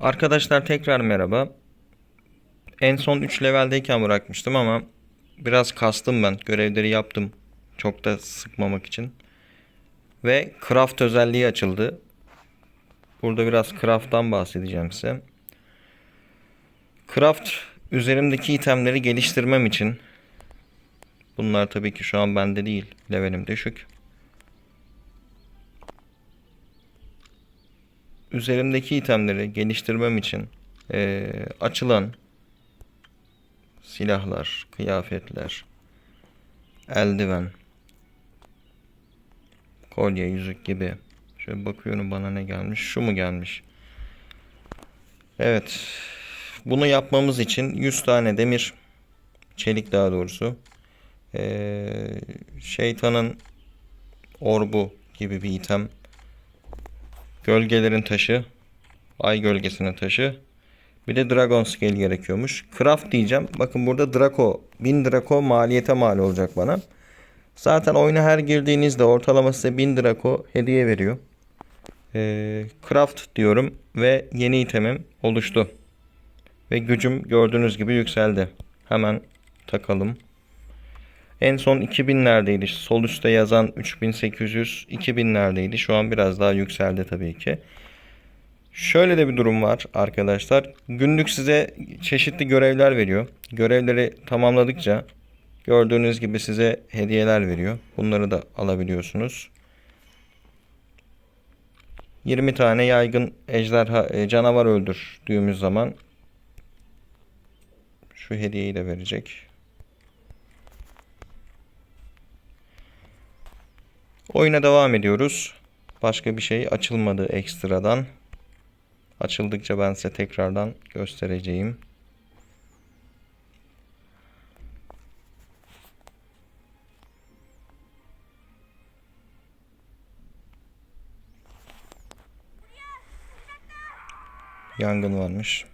Arkadaşlar tekrar merhaba. En son 3 leveldeyken bırakmıştım ama biraz kastım ben. Görevleri yaptım. Çok da sıkmamak için. Ve craft özelliği açıldı. Burada biraz craft'tan bahsedeceğim size. Craft üzerimdeki itemleri geliştirmem için bunlar tabii ki şu an bende değil. Levelim düşük. Üzerimdeki itemleri geliştirmem için eee, açılan silahlar, kıyafetler, eldiven, kolye, yüzük gibi. Şöyle bakıyorum bana ne gelmiş. Şu mu gelmiş? Evet. Bunu yapmamız için 100 tane demir, çelik daha doğrusu, eee, şeytanın orbu gibi bir item Gölgelerin taşı. Ay gölgesinin taşı. Bir de Dragon Scale gerekiyormuş. Craft diyeceğim. Bakın burada Draco. 1000 Draco maliyete mal olacak bana. Zaten oyuna her girdiğinizde ortalama size 1000 Draco hediye veriyor. Ee, craft diyorum ve yeni itemim oluştu. Ve gücüm gördüğünüz gibi yükseldi. Hemen takalım. En son 2000'lerdeydi. Sol üstte yazan 3800 2000'lerdeydi. Şu an biraz daha yükseldi tabii ki. Şöyle de bir durum var arkadaşlar. Günlük size çeşitli görevler veriyor. Görevleri tamamladıkça gördüğünüz gibi size hediyeler veriyor. Bunları da alabiliyorsunuz. 20 tane yaygın ejderha e, canavar öldürdüğümüz zaman şu hediyeyi de verecek. Oyuna devam ediyoruz. Başka bir şey açılmadı ekstradan. Açıldıkça ben size tekrardan göstereceğim. Yangın varmış.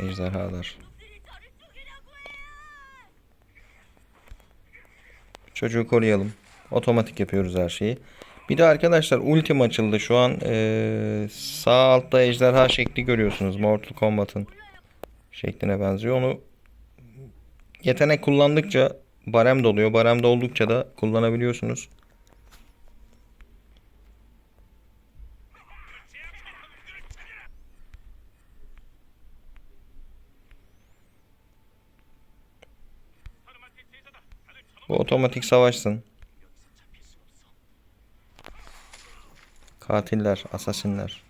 Ejderhalar. Çocuğu koruyalım. Otomatik yapıyoruz her şeyi. Bir de arkadaşlar ultim açıldı. Şu an eee, sağ altta ejderha şekli görüyorsunuz. Mortal Kombat'ın şekline benziyor. Onu yetenek kullandıkça barem doluyor. Barem doldukça da kullanabiliyorsunuz. Bu otomatik savaşsın. Katiller, asasinler.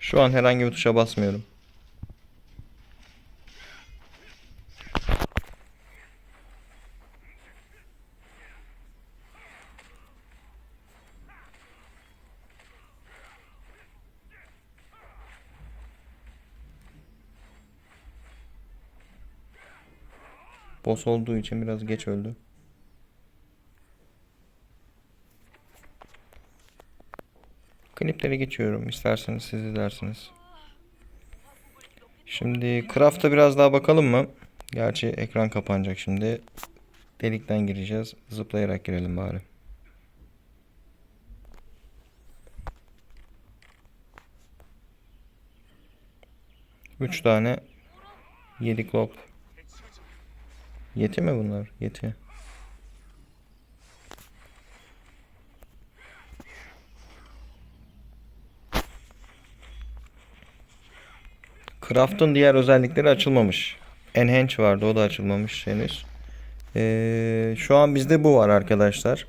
Şu an herhangi bir tuşa basmıyorum. Boss olduğu için biraz geç öldü. Klipleri geçiyorum. İsterseniz siz izlersiniz. Şimdi Craft'a biraz daha bakalım mı? Gerçi ekran kapanacak şimdi. Delikten gireceğiz. Zıplayarak girelim bari. Üç tane yedi klop. Yeti mi bunlar? Yeti. Craft'ın diğer özellikleri açılmamış. Enhance vardı o da açılmamış henüz. Ee, şu an bizde bu var arkadaşlar.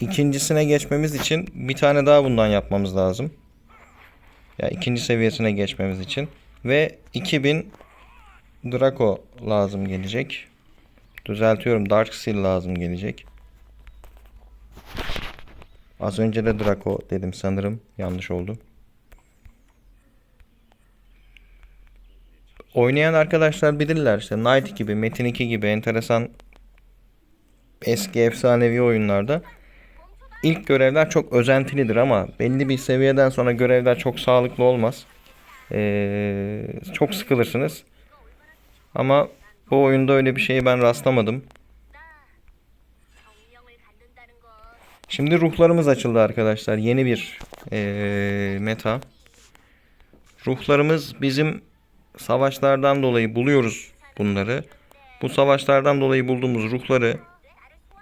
İkincisine geçmemiz için bir tane daha bundan yapmamız lazım. Ya ikinci seviyesine geçmemiz için. Ve 2000 Draco lazım gelecek. Düzeltiyorum Dark Seal lazım gelecek. Az önce de Draco dedim sanırım. Yanlış oldu. Oynayan arkadaşlar bilirler işte Knight gibi, Metin 2 gibi enteresan eski efsanevi oyunlarda ilk görevler çok özentilidir ama belli bir seviyeden sonra görevler çok sağlıklı olmaz. Ee, çok sıkılırsınız. Ama bu oyunda öyle bir şeyi ben rastlamadım. Şimdi ruhlarımız açıldı arkadaşlar. Yeni bir eee, meta. Ruhlarımız bizim savaşlardan dolayı buluyoruz bunları. Bu savaşlardan dolayı bulduğumuz ruhları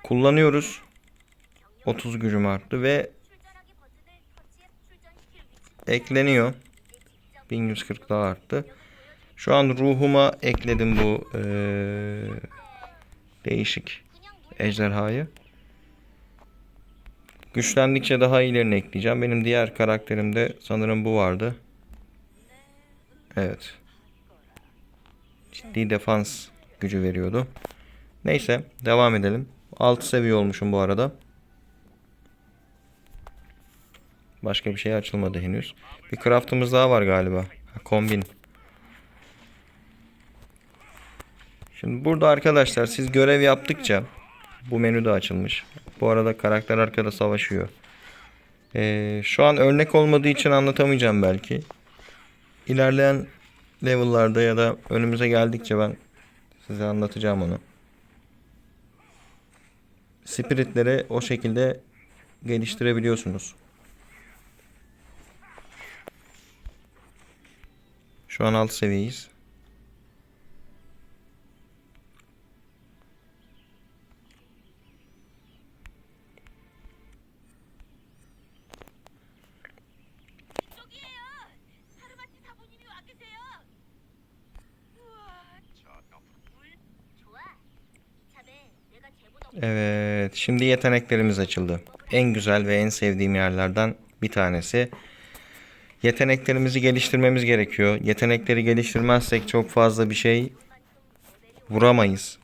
kullanıyoruz. 30 gücüm arttı ve ekleniyor. 1140 daha arttı. Şu an ruhuma ekledim bu eee, değişik ejderhayı. Güçlendikçe daha iyilerini ekleyeceğim. Benim diğer karakterimde sanırım bu vardı. Evet. Ciddi defans gücü veriyordu. Neyse devam edelim. 6 seviye olmuşum bu arada. Başka bir şey açılmadı henüz. Bir craftımız daha var galiba. Ha, kombin. Şimdi burada arkadaşlar siz görev yaptıkça bu menü de açılmış. Bu arada karakter arkada savaşıyor. Ee, şu an örnek olmadığı için anlatamayacağım belki. İlerleyen level'larda ya da önümüze geldikçe ben size anlatacağım onu. Spiritleri o şekilde geliştirebiliyorsunuz. Şu an alt seviyeyiz. Evet, şimdi yeteneklerimiz açıldı. En güzel ve en sevdiğim yerlerden bir tanesi. Yeteneklerimizi geliştirmemiz gerekiyor. Yetenekleri geliştirmezsek çok fazla bir şey vuramayız.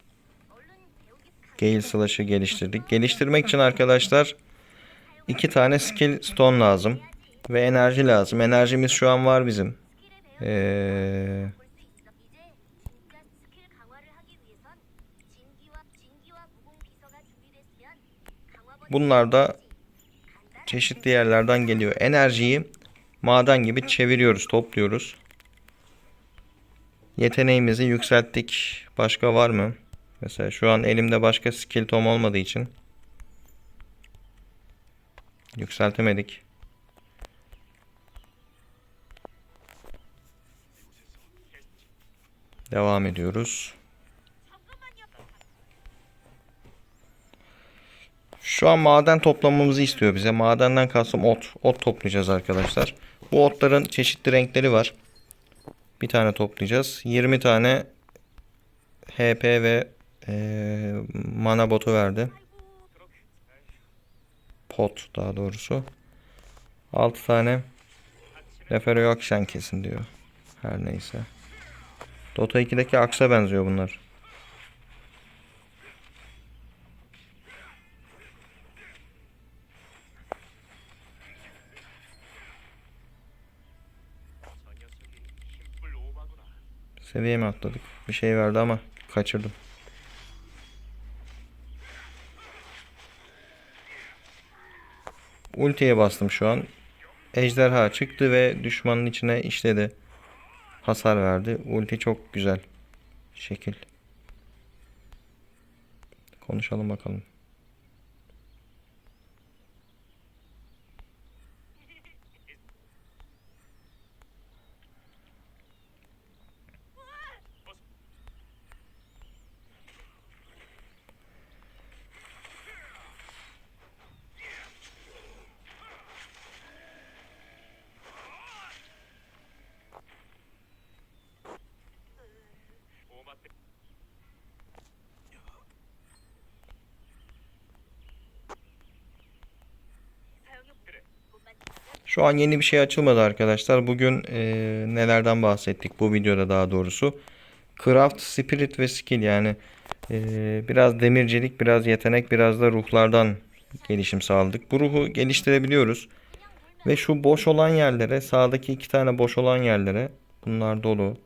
Gale Slash'ı geliştirdik. Geliştirmek için arkadaşlar iki tane skill stone lazım. Ve enerji lazım. Enerjimiz şu an var bizim. Ee, bunlar da çeşitli yerlerden geliyor. Enerjiyi maden gibi çeviriyoruz, topluyoruz. Yeteneğimizi yükselttik. Başka var mı? Mesela şu an elimde başka skill tom olmadığı için yükseltemedik. Devam ediyoruz. Şu an maden toplamamızı istiyor bize. Madenden kastım ot. Ot toplayacağız arkadaşlar. Bu otların çeşitli renkleri var. Bir tane toplayacağız. 20 tane HP ve eee, mana botu verdi. Pot daha doğrusu. 6 tane Refero Action kesin diyor. Her neyse. Dota 2'deki Aks'a benziyor bunlar. Seviye mi atladık? Bir şey verdi ama kaçırdım. Ultiye bastım şu an. Ejderha çıktı ve düşmanın içine işledi. Hasar verdi. Ulti çok güzel. Şekil. Konuşalım bakalım. Şu an yeni bir şey açılmadı arkadaşlar. Bugün eee, nelerden bahsettik bu videoda daha doğrusu. Craft, Spirit ve Skill yani eee, biraz demircilik, biraz yetenek, biraz da ruhlardan gelişim sağladık. Bu ruhu geliştirebiliyoruz. Ve şu boş olan yerlere, sağdaki iki tane boş olan yerlere, bunlar dolu.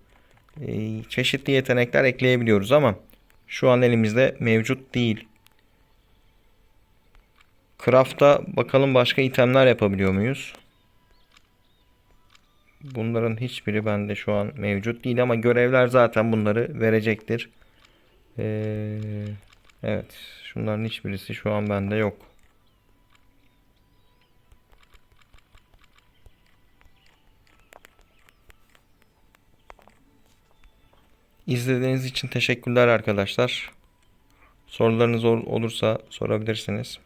eee, çeşitli yetenekler ekleyebiliyoruz ama şu an elimizde mevcut değil. Craft'ta bakalım başka itemler yapabiliyor muyuz? Bunların hiçbiri bende şu an mevcut değil ama görevler zaten bunları verecektir. Ee, evet. Şunların hiçbirisi şu an bende yok. İzlediğiniz için teşekkürler arkadaşlar. Sorularınız olursa sorabilirsiniz.